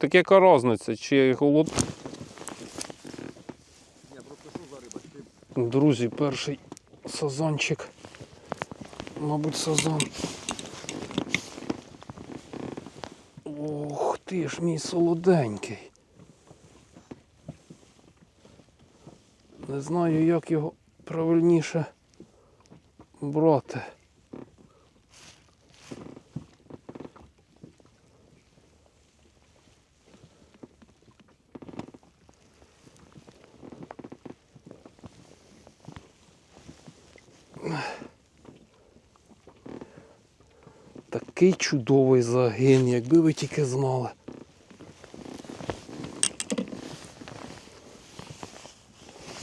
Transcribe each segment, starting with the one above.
Так яка різниця, чи голод. Друзі, перший сазанчик. Мабуть, сазан. Ох ти ж мій солоденький. Не знаю, як його правильніше брати. Такий чудовий загин, якби ви тільки знали.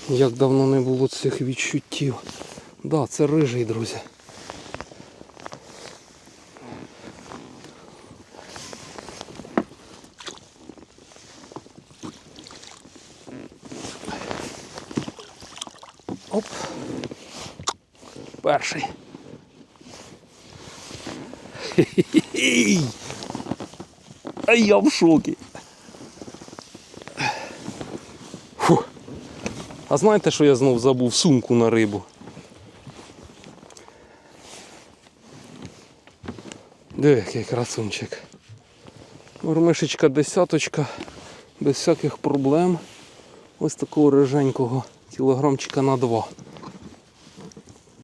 Як давно не було цих відчуттів. Да, це рижий, друзі. Оп. Перший. А я в шокі. Фу. А знаєте, що я знов забув сумку на рибу? Диви, який красунчик. Мормишечка десяточка, без всяких проблем. Ось такого риженького кілограмчика на два.